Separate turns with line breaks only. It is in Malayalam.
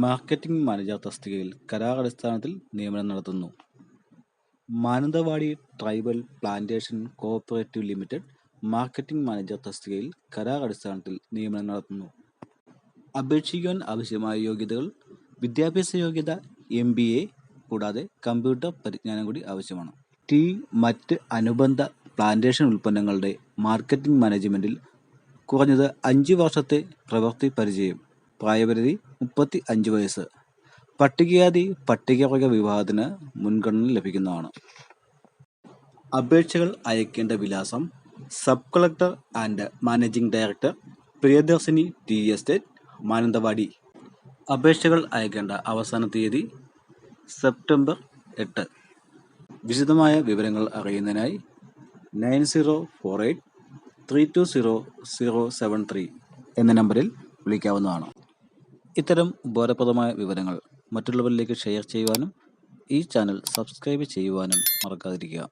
മാർക്കറ്റിംഗ് മാനേജർ തസ്തികയിൽ കരാർ അടിസ്ഥാനത്തിൽ നിയമനം നടത്തുന്നു. Mananthavady tribal plantation cooperative limited marketing manager തസ്തികയിൽ കരാർ അടിസ്ഥാനത്തിൽ നിയമനം നടത്തുന്നു. അപേക്ഷിക്കുവാൻ ആവശ്യമായ യോഗ്യതകൾ വിദ്യാഭ്യാസ യോഗ്യത എം ബി എ കൂടാതെ കമ്പ്യൂട്ടർ പരിജ്ഞാനം കൂടി ആവശ്യമാണ്. ടീ മറ്റ് അനുബന്ധ പ്ലാന്റേഷൻ ഉൽപ്പന്നങ്ങളുടെ മാർക്കറ്റിംഗ് മാനേജ്മെന്റിൽ കുറഞ്ഞത് അഞ്ച് വർഷത്തെ പ്രവൃത്തി പരിചയം. പ്രായപരിധി മുപ്പത്തി അഞ്ച് വയസ്സ്. പട്ടികജാതി പട്ടികവർഗ വിഭാഗത്തിന് മുൻഗണന ലഭിക്കുന്നതാണ്. അപേക്ഷകൾ അയക്കേണ്ട വിലാസം sub collector and managing director Priyadarshini tea estate Mananthavady. അപേക്ഷകൾ അയക്കേണ്ട അവസാന തീയതി സെപ്റ്റംബർ എട്ട്. വിശദമായ വിവരങ്ങൾ അറിയുന്നതിനായി nine zero four eight three two zero zero seven three എന്ന നമ്പറിൽ വിളിക്കാവുന്നതാണ്. ഇത്തരം ഉപകാരപ്രദമായ വിവരങ്ങൾ മറ്റുള്ളവരിലേക്ക് ഷെയർ ചെയ്യുവാനും ഈ ചാനൽ സബ്സ്ക്രൈബ് ചെയ്യുവാനും മറക്കാതിരിക്കുക.